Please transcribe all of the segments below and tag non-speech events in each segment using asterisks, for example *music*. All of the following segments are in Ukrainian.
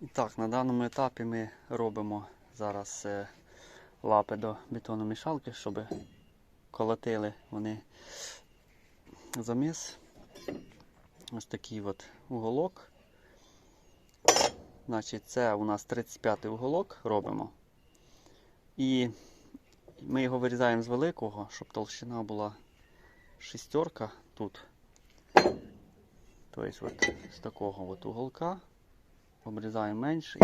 І так, на даному етапі ми робимо зараз е, лапи до бетономішалки, щоб колотили вони заміс. Ось такий от уголок. Значить, це у нас 35-й уголок робимо. І ми його вирізаємо з великого, щоб толщина була шістерка тут. Тобто от з такого от уголка обрізаємо менший.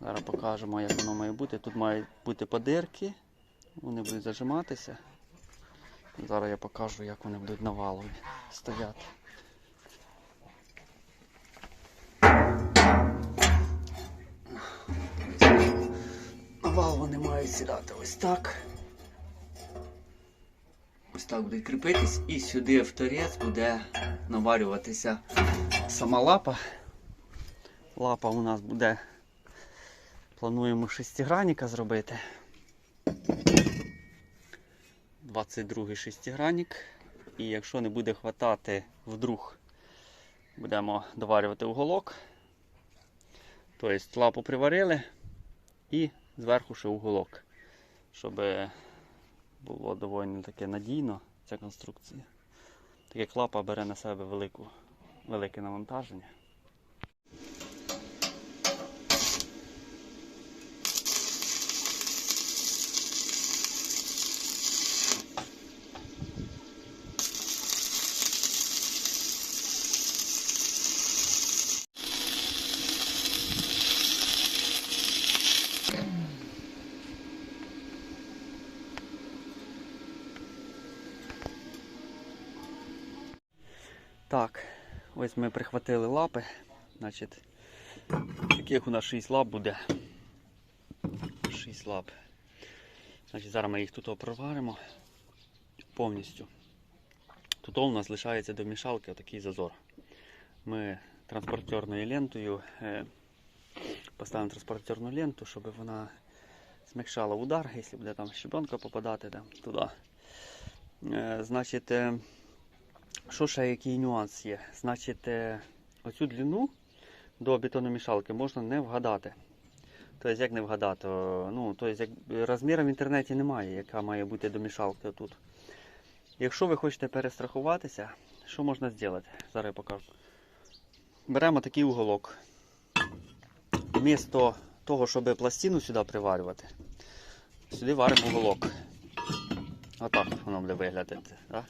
Зараз покажемо, як воно має бути. Тут мають бути подирки, вони будуть зажиматися. Зараз я покажу, як вони будуть на валові стояти. На вал вони мають сідати ось так. Ось так будуть кріпитись і сюди в торець буде наварюватися сама лапа. Лапа у нас буде, плануємо шестигранника зробити. 22 шестигранник. І якщо не буде хватати вдруг, будемо доварювати уголок. Тобто лапу приварили і зверху ще уголок, щоб було доволі таке надійно ця конструкція. Так як лапа бере на себе велику, велике навантаження. Так, ось ми прихватили лапи. Значить, таких у нас 6 лап буде. 6 лап. Значить, зараз ми їх тут проваримо повністю. Тут у нас лишається до мішалки отакий зазор. Ми транспортерною лентою е, поставимо транспортерну ленту, щоб вона змягчала удар, якщо буде там щебенка попадати да, туди. Е, значить, е, що ще який нюанс є? Значить, е, оцю длину до бетономішалки можна не вгадати. Тобто, як не вгадати? О, Ну, тобто, як розміру в інтернеті немає, яка має бути до мішалки тут. Якщо ви хочете перестрахуватися, що можна зробити? Зараз я покажу. Беремо такий уголок. Вмісто того, щоб пластину сюди приварювати, сюди варимо уголок. Отак воно буде виглядати. Да?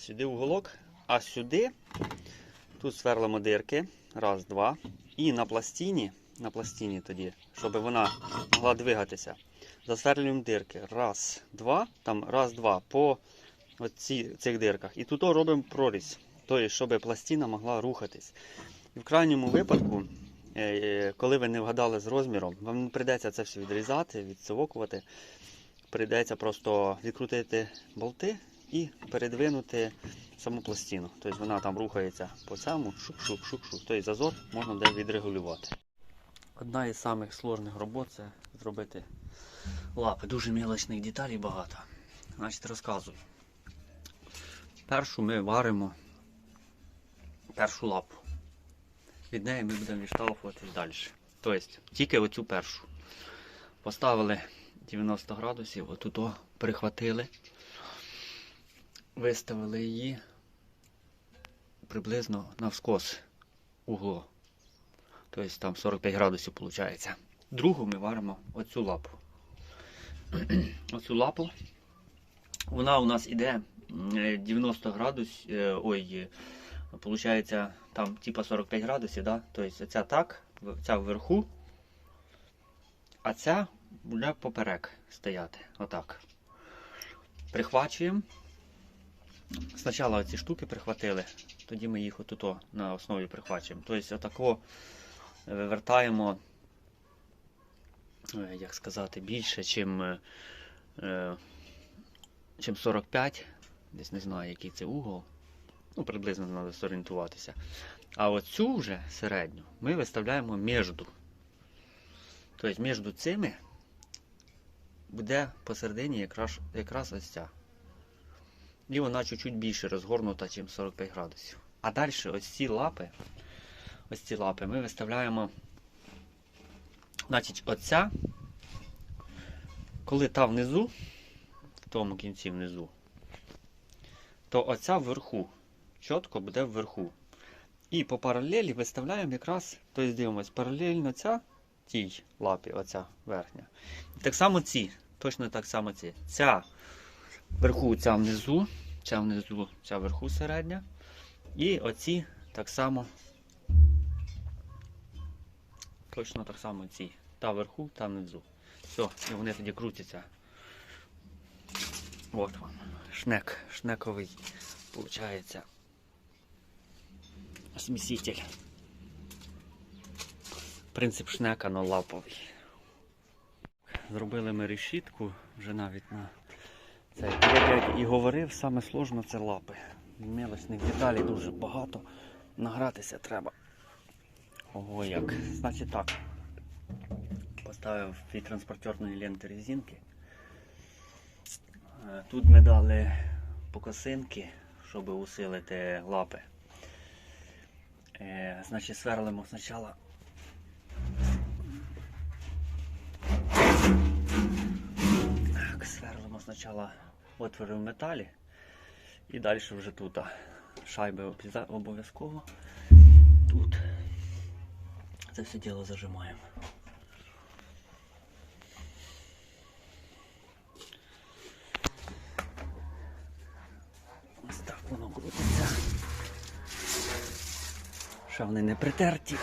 Сюди уголок, а сюди тут сверлимо дирки. Раз, два. І на пластині, на пластині тоді, щоб вона могла двигатися. Засверлюємо дирки. Раз, два, там раз, два по оці, цих дирках. І тут робимо прорізь. Тобто, щоб пластина могла рухатись. І в крайньому випадку, е, коли ви не вгадали з розміром, вам не прийдеться це все відрізати, відсовокувати. Прийдеться просто відкрутити болти і передвинути саму пластину. Тобто вона там рухається по цьому, шук-шук-шук-шук. Тобто зазор можна буде відрегулювати. Одна із самих сложних робот це зробити лапи. Дуже мілочних деталей багато. Значить, розказую. Першу ми варимо першу лапу. Від неї ми будемо відштовхуватись далі. Тобто, тільки оцю першу. Поставили 90 градусів, отут прихватили, виставили її приблизно навскос угло. Тобто там 45 градусів виходить. Другу ми варимо оцю лапу. *clears throat* оцю лапу. Вона у нас іде е, 90 градусів, е, ой, виходить там типа 45 градусів, да? тобто ця так, ця вверху, а ця буде поперек стояти. Отак. Прихвачуємо. Спочатку ці штуки прихватили, тоді ми їх отут на основі прихвачуємо. Тобто отако вивертаємо, е, як сказати, більше, чим, е, е, чим 45. Десь не знаю, який це угол. Ну, приблизно треба зорієнтуватися. А оцю вже середню ми виставляємо між. Тобто між цими буде посередині якраз, якраз ось ця. І вона чуть-чуть більше розгорнута, ніж 45 градусів. А далі ось ці лапи, ось ці лапи, ми виставляємо. Значить, оця, коли та внизу, в тому кінці внизу, то оця вверху. Чітко буде вверху. І по паралелі виставляємо якраз, тобто дивимось, паралельно ця тій лапі, оця верхня. Так само ці, точно так само ці. Ця вверху, ця внизу, ця внизу, ця вверху середня. І оці так само. Точно так само ці. Та вверху, та внизу. Все, і вони тоді крутяться. От вам. Шнек, шнековий, виходить. Сміситель. Принцип шнека, но лаповий. Зробили ми решітку вже навіть на цей. Як я і говорив, саме сложно це лапи. Мелочних деталей дуже багато. Награтися треба. Ого як. Значить так. Поставив від транспортерної ленти резинки. Е, Тут ми дали покосинки, щоб усилити лапи. Е, значить, сверлимо спочатку. Так, сверлимо спочатку отвори в металі і далі вже тут. Шайби обов'язково. Тут. Це все діло зажимаємо. Ось так воно крутиться. Ще вони не притерті.